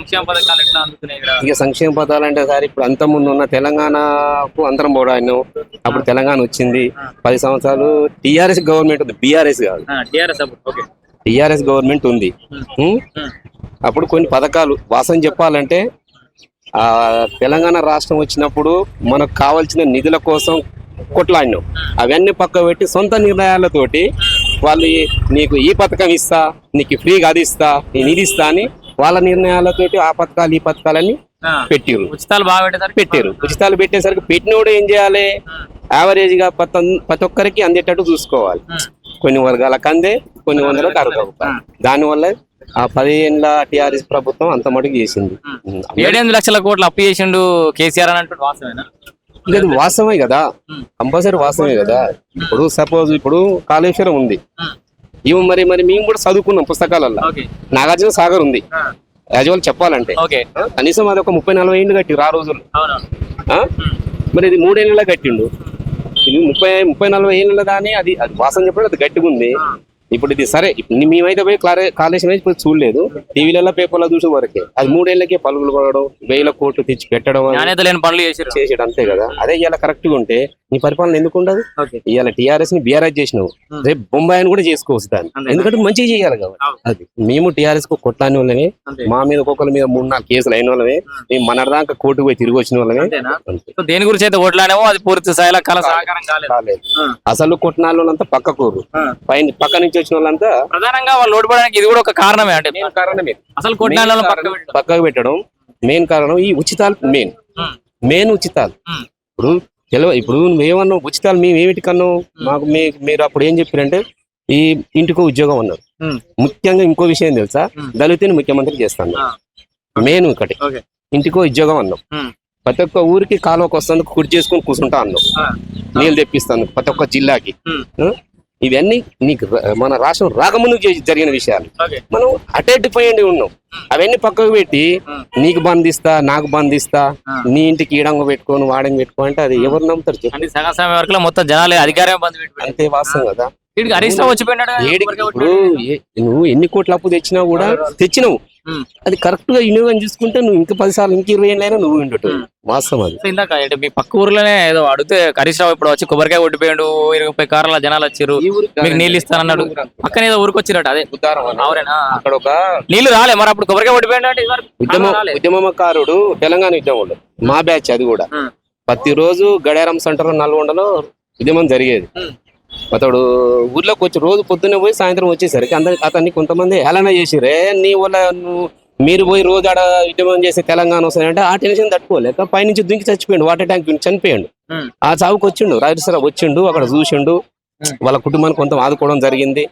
సంక్షేమ పథకాలు ఎట్లా అందుతున్నాయి ఇక్కడ? ఇక సంక్షేమ పథకాలు అంటే సార్ ఇప్పుడు అంత ముందు ఉన్న తెలంగాణకు అంతరం పోవడాను అప్పుడు తెలంగాణ వచ్చింది. పది సంవత్సరాలు టిఆర్ఎస్ గవర్నమెంట్ ఉంది. బీఆర్ఎస్ కాదు. టిఆర్ఎస్ అప్పుడు. ఓకే. టిఆర్ఎస్ గవర్నమెంట్ ఉంది? అప్పుడు కొన్ని పథకాలు వాస్తవం చెప్పాలంటే ఆ తెలంగాణ రాష్ట్రం వచ్చినప్పుడు మనకు కావాల్సిన నిధుల కోసం కొట్లాడినాం. అవన్నీ పక్క పెట్టి సొంత నిర్ణయాలతోటి వాళ్ళు నీకు ఈ పథకం ఇస్తా నీకు ఫ్రీగా అది ఇస్తా నేను ఇది ఇస్తా అని వాళ్ళ నిర్ణయాలతోటి ఆ పథకాలు ఈ పథకాలన్నీ పెట్టిరు ఉచితాలు బాగా పెట్టేసరికి పెట్టారు ఉచితాలు పెట్టేసరికి పెట్టినోడు ఏం చేయాలి? యావరేజ్గా ప్రతి ఒక్కరికి అందేటట్టు చూసుకోవాలి. కొన్ని వర్గాలకు అందే కొన్ని వందలకు అరగవు దానివల్ల ఆ పదిహేనుల టిఆర్ఎస్ ప్రభుత్వం అంత మటుకు చేసింది. ఏడెనిమిది లక్షల కోట్లు అప్పు చేసిండు కేసీఆర్ అని అంటాడు వాస్తవేనా? వాస్తవమే కదా. కంపల్సరీ వాస్తవమే కదా. ఇప్పుడు సపోజ్ ఇప్పుడు కాళేశ్వరం ఉంది. ఇవి మరి మరి మేము కూడా చదువుకున్నాం పుస్తకాలల్లో. ఓకే. నాగార్జున సాగర్ ఉంది. యాజువల్ చెప్పాలంటే. కనీసం అది ఒక ముప్పై నలభై ఏళ్ళు కట్టిరు ఆ రోజులు? మరి ఇది మూడేళ్ళ కట్టిండు. ఇది ముప్పై ముప్పై నలభై ఏళ్ళ దాని అది అది వాసన చెప్పడం అది గట్టిగా ఉంది. ఇప్పుడు ఇది సరే మేమైతే పోయి కాలే- కాళేశ్వరం అయితే పోయి చూడలేదు. టీవీలలో పేపర్లో చూసే వరకే. అది మూడేళ్ళకే పలుకులు పడడం వేల కోట్లు తెచ్చి పెట్టడం పనులు చేసాడు అంతే కదా. అదే ఇవాళ కరెక్ట్గా ఉంటే నీ పరిపాలన ఎందుకు ఉండదు? ఇవాళ టీఆర్ఎస్ని బీఆర్ఎస్ చేసినావు. రేపు బొంబాయిని కూడా చేసుకోవచ్చు దాన్ని? ఎందుకంటే మంచిగా చేయాలి కాబట్టి. అది. మేము టీఆర్ఎస్కు కొట్లాని వాళ్ళమే మా మీద ఒక్కొక్కరి మీద మూడు నాలుగు కేసులు అయిన వాళ్ళమే. మేము. మన దాకా కోర్టుకు పోయి తిరిగి వచ్చిన వాళ్ళమే. దేని గురించి అయితే ఓట్లానేమో అది పూర్తి స్థాయిలో కల సహకారం కాలేదు. అసలు కొట్టిన వాళ్ళంతా పక్క కూరు. పైన పక్క నుంచి వచ్చిన వాళ్ళంతా ప్రధానంగా వాళ్ళు ఓడిపోవడానికి ఇది కూడా ఒక కారణమే అంటే. కారణమే. అసలు కొట్టిన వాళ్ళని పక్క పెట్టడం. పక్కకు పెట్టడం మెయిన్ కారణం ఈ ఉచితాలు మెయిన్. మెయిన్ ఉచితాలు. ఇప్పుడు తెలియ ఇప్పుడు నువ్వేమన్నావు? ఉచితాలు మేము ఏమిటి కన్నావు? మాకు మీ మీరు అప్పుడు ఏం చెప్పారంటే ఈ ఇంటికో ఉద్యోగం అన్నారు. ముఖ్యంగా ఇంకో విషయం తెలుసా. దళితుని ముఖ్యమంత్రి చేస్తాను. మెయిన్ ఒకటి. ఇంటికో ఉద్యోగం అన్నాం ప్రతి ఒక్క ఊరికి కాలువకు వస్తుంది కుడి చేసుకొని కూర్చుంటా అన్నాం నీళ్ళు తెప్పిస్తాను ప్రతి ఒక్క జిల్లాకి? ఇవన్నీ నీకు మన రాష్ట్రం రాకముందు జరి- జరిగిన విషయాలు. మనం అటెట్టిపోయిండి ఉన్నాం. అవన్నీ పక్కకు పెట్టి. నీకు బంధిస్తా నాకు బంధిస్తా. నీ ఇంటికి ఈడంగా పెట్టుకొని వాడంగా పెట్టుకో అంటే అది ఎవరు నమ్ముతారు చెప్పు. అంటే సగం సమయం వరకు మొత్తం జనాలు అధికారం అంతే వాస్తవం కదా. ఇప్పుడు నువ్వు ఎన్ని కోట్ల అప్పు తెచ్చినా కూడా తెచ్చినావు. అది కరెక్ట్గా వినియోగం చూసుకుంటే నువ్వు ఇంక పది సార్లు ఇంక ఇరవై ఏళ్ళైనా నువ్వు ఉండటం వాస్తవం అది. ఇందాక అంటే మీ పక్క ఊర్లోనే ఏదో అడిగితే హరీష్ రావు ఇప్పుడు వచ్చి కొబ్బరికాయ కొట్టిపోయాడు ఇరవై ముప్పై కార్ల జనాలు వచ్చారు మీకు నీళ్ళు ఇస్తానన్నాడు. పక్కన ఏదో ఊరికి వచ్చిరట అదే. అక్కడ ఒక నీళ్ళు రాలే మరి అప్పుడు కొబ్బరికాయ కొట్టిపోయాడు అంటే ఉద్యమ. ఉద్యమకారుడు తెలంగాణ ఉద్యమంలో మా బ్యాచ్ అది కూడా. ప్రతిరోజు గడియారం సెంటర్ నల్గొండలో ఉద్యమం జరిగేది. అతడు ఊర్లోకి వచ్చి రోజు పొద్దున్నే పోయి సాయంత్రం వచ్చేసరికి అందరి అతన్ని కొంతమంది హేళన చేసిరే నీ వల్ల నువ్వు మీరు పోయి రోజు ఆడ ఉద్యమం చేసి తెలంగాణ వస్తాయంటే ఆ టెన్షన్ తట్టుకోలేక పైనుంచి దుంకి చచ్చిపోయాడు వాటర్ ట్యాంక్ నుంచి చనిపోయాడు ఆ చావుకు వచ్చిండు రాజేశ్వర వచ్చిండు అక్కడ చూసిండు. వాళ్ళ కుటుంబాన్ని కొంత ఆదుకోవడం జరిగింది?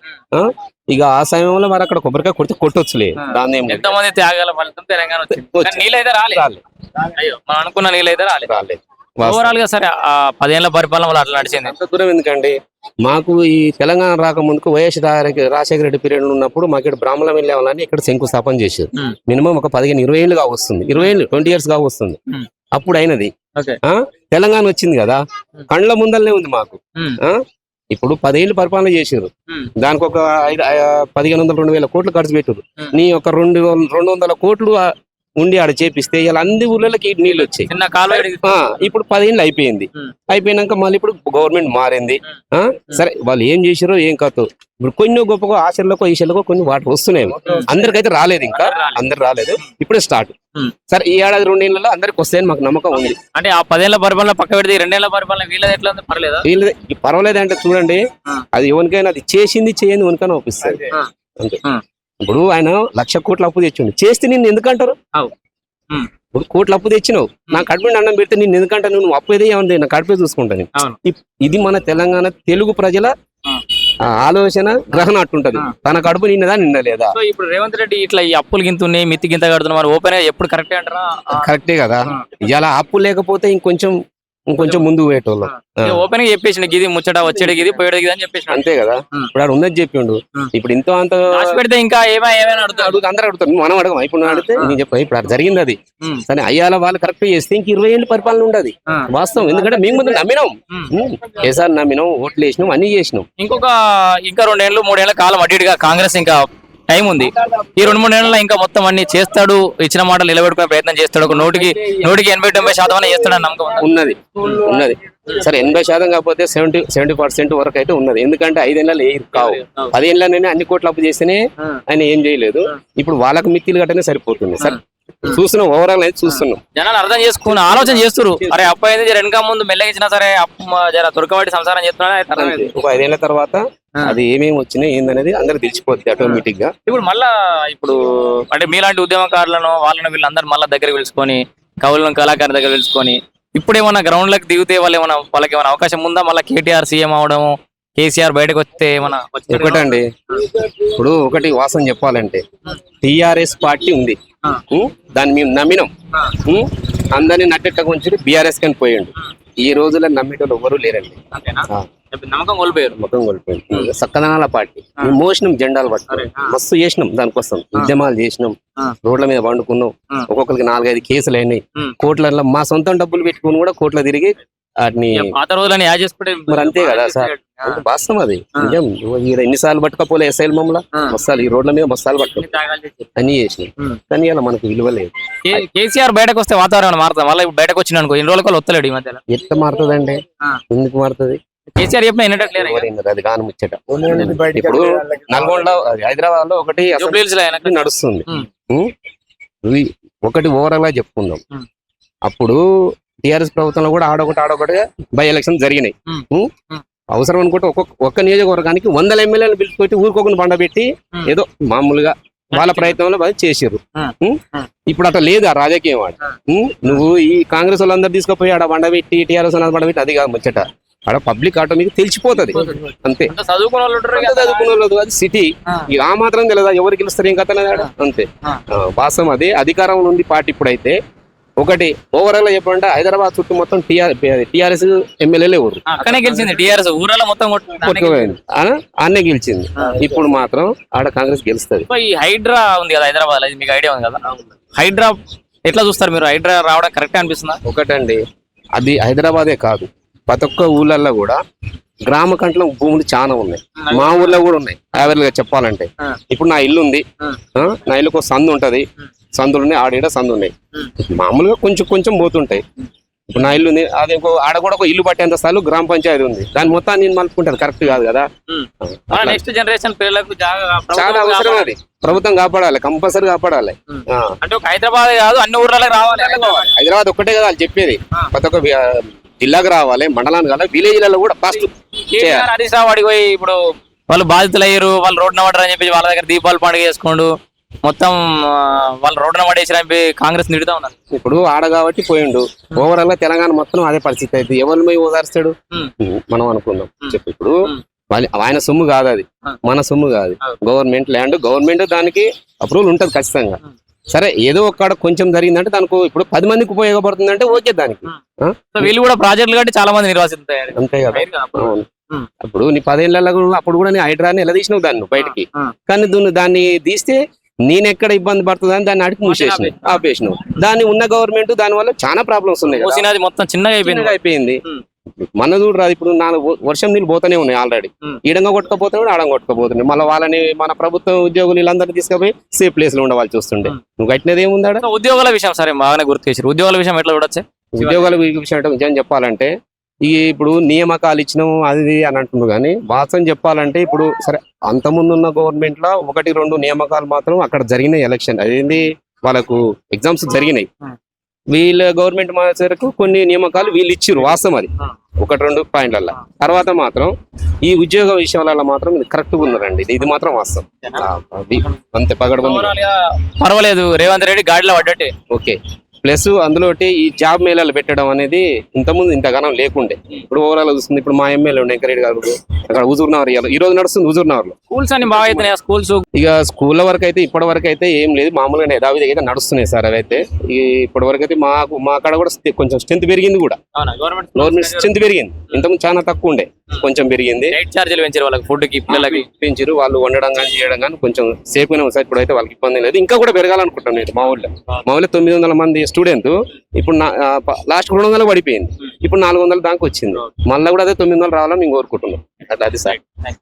ఇక ఆ సమయంలో మరి అక్కడ కొబ్బరికాయ కొడితే కొట్టొచ్చులే. దాన్ని ఏం ఎంతో మంది త్యాగాల ఫలితం తెలంగాణ వచ్చింది వచ్చింది. కానీ నీళ్ళు అయితే రాలే రాలేదు అయ్యో మనం అనుకున్న నీళ్ళు అయితే రాలే రాలేదు వాస్తవం. ఓవరాల్గా సరే ఆ పదేళ్ళ పరిపాలన వాళ్ళు అట్లా నడిచింది. అంత దూరం ఎందుకండి? మాకు ఈ Telangana రాకముందుకు Y S Rajasekhara Reddy period ఉన్నప్పుడు మాకు ఇక్కడ బ్రాహ్మణం వెళ్ళేవాళ్ళని ఇక్కడ శంకుస్థాపన చేశారు. ఉమ్, మినిమం ఒక పదిహేను ఇరవై ఏళ్ళు వస్తుంది. ఇరవై ఏళ్ళు ట్వంటీ ఇయర్స్గా వస్తుంది. ఉమ్, అప్పుడు అయినది. తెలంగాణ వచ్చింది కదా? కండ్ల ముందరనే ఉంది మాకు. ఇప్పుడు పదేళ్ళు పరిపాలన ఉమ్, దానికి ఒక ఐదు పదిహేను వందల రెండు వేల కోట్లు ఖర్చు పెట్టారు. నీ ఒక రెండు రెండు వందల కోట్లు ఉండి ఆడ చేపిస్తే ఇలా అన్ని ఊర్లకి నీళ్ళు వచ్చాయి. ఇప్పుడు పదేళ్ళు అయిపోయింది. అయిపోయినాక మళ్ళీ ఇప్పుడు గవర్నమెంట్ మారింది. సరే వాళ్ళు ఏం చేసారో ఏం కాదు. ఇప్పుడు కొన్ని గొప్ప ఆశలకో ఈశలకో కొన్ని వాటర్ వస్తున్నాయి. అందరికైతే రాలేదు ఇంకా. అందరు రాలేదు. ఇప్పుడే స్టార్ట్. సరే ఈ ఏడాది రెండేళ్ళలో అందరికి వస్తాయని మాకు నమ్మకం ఉంది. అంటే ఆ పదేళ్ళ పరిపాలన పక్క పెడితే రెండేళ్ళ పరిపాలన వీళ్ళది ఎట్లా పర్లేదా? వీళ్ళది పర్వాలేదు అంటే చూడండి. అది ఎవరికైనా అది చేసింది చేయండి ఎవరికైనా ఒప్పిస్తుంది. ఆ. అంతే. ఇప్పుడు ఆయన లక్ష కోట్ల అప్పు తెచ్చిండు. చేస్తే నిన్ను ఎందుకంటారు. ఇప్పుడు కోట్ల అప్పు తెచ్చినావు. నా కడుపు అన్నం పెడితే నిన్ను ఎందుకంటే నువ్వు అప్పు ఏదే ఏమంది? నా కడుపే చూసుకుంటాను ఇది మన తెలంగాణ తెలుగు ప్రజల ఆలోచన గ్రహణ అట్టుంటది. తన కడుపు నిన్నదా నిండలేదా సో ఇప్పుడు రేవంత్ రెడ్డి ఇట్లా ఈ అప్పులు గింత ఉన్నాయి మిత్తి గింత కడుతున్నారు ఓపెన్ ఎప్పుడు కరెక్ట్ అంటారా? కరెక్టే కదా. ఇలా అప్పు లేకపోతే ఇంకొంచెం ఇంకొంచెం ముందు పోయేటోళ్ళం. ఓపెన్గా చెప్పేసిన గిది ముచ్చట వచ్చేది గిది పోయేది గిది అని చెప్పేసిన. అంతే కదా. ఇప్పుడు ఆడు ఉన్నది చెప్పిండు. ఇప్పుడు ఇంతో అంత పెడితే ఇంకా ఏమై ఏమైనా అడుగుతాడు. అడుగు అందరూ అడుగుతారు. మనం అడగం ఇప్పుడు అడిగితే నేను చెప్పాను ఇప్పుడు అది జరిగింది అది. సరే అయ్యాల వాళ్ళు కరెక్ట్ చేస్తే ఇంక ఇరవై ఏళ్ళు పరిపాలన ఉండదు. వాస్తవం. ఎందుకంటే మేము ముందు నమ్మినాం. కేసీఆర్ నమ్మినాం ఓట్లు వేసినాం అన్ని చేసినాం. ఇంకొక ఇంకా రెండేళ్ళు మూడేళ్ళ కాలం ఇటుగా కాంగ్రెస్ ఇంకా టైం ఉంది. ఈ రెండు మూడు నెలల్లో ఇంకా మొత్తం అన్ని చేస్తాడు ఇచ్చిన మాటలు నిలబెట్టుకునే ప్రయత్నం చేస్తాడు. ఒక నూటికి నూటికి ఎనభై తొంభై శాతం అనే చేస్తాడని నమ్మకం ఉందా? ఉన్నది. ఉన్నది. సరే ఎనభై శాతం కాకపోతే సెవెంటీ సెవెంటీ పర్సెంట్ వరకు అయితే ఉన్నది. ఎందుకంటే ఐదేళ్ళలో ఏ కావు. పదేళ్ళలోనే అన్ని కోట్లు అప్పు చేస్తేనే ఆయన ఏం చేయలేదు. ఇప్పుడు వాళ్ళకి మిత్తిలు కట్టనే సరిపోతుంది. సరే చూస్తున్నాం. ఓవరాల్ అయితే చూస్తున్నాం. జనాలు అర్థం చేసుకుని ఆలోచన చేస్తారు అరే అప్పు అయితే వెనక ముందు మెల్లగా ఇచ్చినా సరే అప్పు దొరకబట్టి సంసారం చేస్తున్నా ఒక ఐదేళ్ళ తర్వాత అది ఏమేమి వచ్చినాయి ఏందనేది అందరికి తెలిసిపోద్ది ఆటోమేటిక్గా. ఇప్పుడు మళ్ళా ఇప్పుడు అంటే మీలాంటి ఉద్యమకారులను వాళ్ళని వీళ్ళందరూ మళ్ళీ దగ్గర పిలుచుకొని కవులను కళాకారుల దగ్గర పిలుచుకొని ఇప్పుడు ఏమన్నా గ్రౌండ్లకు దిగితే వాళ్ళు ఏమైనా వాళ్ళకి ఏమైనా అవకాశం ఉందా? మళ్ళీ కేటీఆర్ సీఎం అవడం కేసీఆర్ బయటకు వస్తే ఏమైనా ఒకటండి ఇప్పుడు ఒకటి వాసన చెప్పాలంటే టిఆర్ఎస్ పార్టీ ఉంది? దాన్ని మేము నమ్మినాం? అందరినీ నట్టెట్ట కొంచెం బీఆర్ఎస్ కని పోయిండు. ఈ రోజుల్లో నమ్మేటోళ్ళు ఎవరు లేరండి. నమ్మకం కోల్పోయారు. సక్కదనాల పార్టీ. మోసినాం జెండాలు ఆ. మస్తు చేసినాం దానికోసం. ఉద్యమాలు చేసినాం. రోడ్ల మీద పండుకున్నాం. ఒక్కొక్కరికి నాలుగైదు కేసులు అయినాయి. కోట్లలో మా సొంతం డబ్బులు పెట్టుకుని కూడా కోట్ల తిరిగి వాటిని పాత రోజులని యాడ్ చేసుకుంటే మరి అంతే కదా సార్. వాస్తవం అది. నిజం. ఈడ ఎన్నిసార్లు పట్టుకపోలే ఎస్ఐలు మమ్మల్ని. మస్తాలు ఈ రోడ్ల మీద మస్తాలు పట్టుకో. అన్ని త్యాగాలు చేసి. అన్ని చేసినాం ఉం. కానీ ఇలా మనకు విలువ లేదు. కేసీఆర్ బయటకు వస్తే వాతావరణం మారుతుంది. మళ్ళీ బయటకు వచ్చిన అనుకో ఇన్ని రోజులకు వస్తలేడు ఈ మధ్యలో. ఎట్లా మారుతుందండి. ఎందుకు మారుతుంది? కేసీఆర్ చెప్పిన వినట్లేదు అది కాని ముచ్చట. ఇప్పుడు నల్గొండ హైదరాబాద్లో ఒకటి నడుస్తుంది. ఒకటి ఓవరాల్గా చెప్పుకుందాం. అప్పుడు టిఆర్ఎస్ ప్రభుత్వంలో కూడా ఆడొకటి ఆడొకటి బై ఎలక్షన్ జరిగినాయి. అవసరం అనుకుంటే ఒక్కొక్క ఒక్క నియోజకవర్గానికి వందల ఎమ్మెల్యేలు పిలిచిపెట్టి ఊరుకోకుండా బండబెట్టి ఉం. ఏదో మామూలుగా వాళ్ళ ప్రయత్నంలో చేసారు. ఇప్పుడు అట్లా లేదు ఆ రాజకీయం వాడు? నువ్వు ఈ కాంగ్రెస్ వాళ్ళందరూ తీసుకుపోయి ఆడ బండబెట్టి టిఆర్ఎస్ వాళ్ళందరూ బండబెట్టి అది కాదు ముచ్చట. ఆడ పబ్లిక్ ఆటోమేటిక్ తెలిసిపోతది. అంతే. చదువుకున్న వాళ్ళు అది సిటీ. ఆ. మాత్రం తెలియదా ఎవరు గెలుస్తారు ఏం కథ? అంతే. వాస్తవం అదే. అధికారంలో ఉంది పార్టీ ఇప్పుడైతే. ఒకటి ఓవరాల్గా చెప్పాలంటే హైదరాబాద్ చుట్టూ మొత్తం టిఆర్ టిఆర్ఎస్ ఎమ్మెల్యేలే ఎవరు అక్కనే గెలిచింది. టీఆర్ఎస్ ఊరలో మొత్తం కొట్టు- కొట్టుకుపోయింది. ఆనే గెలిచింది. ఇప్పుడు మాత్రం ఆడ కాంగ్రెస్ గెలుస్తుంది. ఈ హైడ్రా ఉంది కదా హైదరాబాద్లో మీకు ఐడియా ఉంది కదా? హైడ్రా ఎట్లా చూస్తారు మీరు? హైడ్రా రావడం కరెక్ట్ అనిపిస్తుందా? ఒకటండి అది హైదరాబాదే కాదు. ప్రతి ఒక్క ఊళ్ళల్లో కూడా గ్రామ కంట్ల భూములు చాలా ఉన్నాయి. మా ఊర్లో కూడా ఉన్నాయి. యావరేజ్గా చెప్పాలంటే. ఇప్పుడు నా ఇల్లు ఉంది నా ఇల్లుకు ఒక సందు ఉంటది. సందులు ఉన్నాయి ఆడ ఈడ సందు ఉన్నాయి మామూలుగా కొంచెం కొంచెం పోతుంటాయి. ఇప్పుడు నా ఇల్లు ఉంది అది ఒక ఆడ కూడా ఒక ఇల్లు పట్టేంత స్థలం గ్రామ పంచాయతీ ఉంది. దాని మొత్తాన్ని నేను మలుపుకుంటాను కరెక్ట్ కాదు కదా. నెక్స్ట్ జనరేషన్ పిల్లలకు చాలా ప్రభుత్వం అవసరం కాపాడాలి. అది. ప్రభుత్వం కాపాడాలి కంపల్సరీ కాపాడాలి. అంటే హైదరాబాద్ కాదు అన్ని ఊర్లలో రావాలి హైదరాబాద్ ఒక్కటే కదా చెప్పేది. ప్రతి ఒక్క జిల్లాకు రావాలి మండలానికి కావాలి విలేజ్లలో కూడా ఫస్ట్ హరీష్ రావు అడిగి పోయి ఇప్పుడు వాళ్ళు బాధితులు అయ్యారు వాళ్ళు రోడ్డున పడ్డారు అని చెప్పి వాళ్ళ దగ్గర దీపావళి పండుగ చేసుకోండు మొత్తం వాళ్ళు రోడ్డున పడేసి అని చెప్పి కాంగ్రెస్ నిడుతా ఉన్నారు. ఇప్పుడు ఆడ కాబట్టి పోయిండు. ఓవరాల్గా తెలంగాణ మొత్తం అదే పరిస్థితి అయితే. ఎవరిని పోయి ఓదార్స్తాడు మనం అనుకుందాం. చెప్పు ఇప్పుడు. ఆయన సొమ్ము కాదు అది. మన సొమ్ము కాదు. గవర్నమెంట్ ల్యాండ్ గవర్నమెంట్ దానికి అప్రూవల్ ఉంటది ఖచ్చితంగా. సరే ఏదో ఒక్కడ కొంచెం జరిగిందంటే దానికి ఇప్పుడు పది మందికి ఉపయోగపడుతుంది అంటే ఓకే దానికి. వీళ్ళు కూడా ప్రాజెక్టులు కట్టి చాలా మంది నిర్వాసితారు అంతే కదా. ఇప్పుడు నీ పదేళ్ళలో కూడా అప్పుడు కూడా నీ హైడ్రాని ఎలా తీసినావు దాన్ని బయటికి. కానీ దాన్ని తీస్తే నేను ఎక్కడ ఇబ్బంది పడుతుందని దాన్ని అడిగి మూసేసినావు ఆపేసినావు దాన్ని ఉన్న గవర్నమెంట్ దాని వల్ల చాలా ప్రాబ్లమ్స్ ఉన్నాయి మొత్తం చిన్నగా అయిపోయింది. అయిపోయింది. మన చూడు రాదు ఇప్పుడు నాలుగు వర్షం నీళ్ళు పోతానే ఉన్నాయి ఆల్రెడీ. ఈడంగా కొట్టుకపోతున్నాడు ఆడంగా కొట్టుకపోతున్నాయి మళ్ళీ వాళ్ళని మన ప్రభుత్వం ఉద్యోగులు వీళ్ళందరినీ తీసుకుపోయి సేఫ్ ప్లేస్లో ఉండవాల్సి వస్తుండే ఉం. నువ్వు కట్టినది ఏముంది ఉద్యోగాల విషయం సరే బాగానే గుర్తు చేసారు ఉద్యోగాల విషయం ఎట్లా చూడొచ్చు? ఉద్యోగాల విషయం నిజం చెప్పాలంటే ఈ ఇప్పుడు నియామకాలు ఇచ్చినాము అది అని అంటున్నారు కానీ వాస్తవం చెప్పాలంటే ఇప్పుడు సరే అంతకుముందు ఉన్న గవర్నమెంట్లో ఒకటి రెండు నియామకాలు మాత్రం అక్కడ జరిగినాయి ఎలక్షన్ అదేంది? వాళ్ళకు ఎగ్జామ్స్ జరిగినాయి. వీళ్ళ గవర్నమెంట్ మాసేరకు కొన్ని నియామకాలు వీళ్ళు ఇచ్చిర్రు వాస్తవం అది. ఒకటి రెండు పాయింట్ల తర్వాత మాత్రం ఈ ఉద్యోగ విషయాలలో మాత్రం ఇది కరెక్ట్గా ఉన్నారండి. ఇది- ఇది మాత్రం వాస్తవం. అంతే గా పర్వాలేదు. రేవంత్ రెడ్డి గాడిలో పడ్డట్టే. ఓకే. ప్లస్ అందులో ఈ జాబ్ మేళాలు పెట్టడం అనేది ఇంతకుముందు ఇంతగానం లేకుండే. ఇప్పుడు ఓవరాల్ చూస్తుంది ఇప్పుడు మా ఎమ్మెల్యే ఉండే వెంకరెడ్డి గారు అక్కడ హుజూర్ నగర్ ఇయ్యాలి. ఈ రోజు నడుస్తుంది హుజూర్ నగర్లో స్కూల్స్ అన్ని బాగా అవుతున్నాయి స్కూల్స్? ఇక స్కూళ్ళ వరకు అయితే ఇప్పటి వరకు అయితే ఏం లేదు. మామూలుగా యథావిధిగా అయితే నడుస్తున్నాయి సార్ అవైతే. ఈ ఇప్పటి వరకు అయితే మాకు మా కాడ కూడా కొంచెం స్ట్రెంత్ పెరిగింది కూడా. గవర్నమెంట్ స్ట్రెంత్ పెరిగింది. ఇంతకుముందు చాలా తక్కువ ఉండే. కొంచెం పెరిగింది. ఛార్జీలు పెంచారు వాళ్ళకి ఫుడ్కి పిల్లలకి? పెంచారు. వాళ్ళు వండడం కానీ చేయడం కానీ కొంచెం సేఫ్ గానే ఉంది సార్. ఇప్పుడు అయితే వాళ్ళకి ఇబ్బంది లేదు. ఇంకా కూడా పెరగాలనుకుంటాను నేను మా ఊళ్ళో. మా ఊళ్ళో తొమ్మిది వందల మంది స్టూడెంట్ ఇప్పుడు లాస్ట్ రెండు వందలు పడిపోయింది. ఇప్పుడు నాలుగు వందల దాకా వచ్చింది. మళ్ళీ కూడా అదే తొమ్మిది వందలు రావాలని మేము కోరుకుంటున్నాం. అట్లా అది సార్.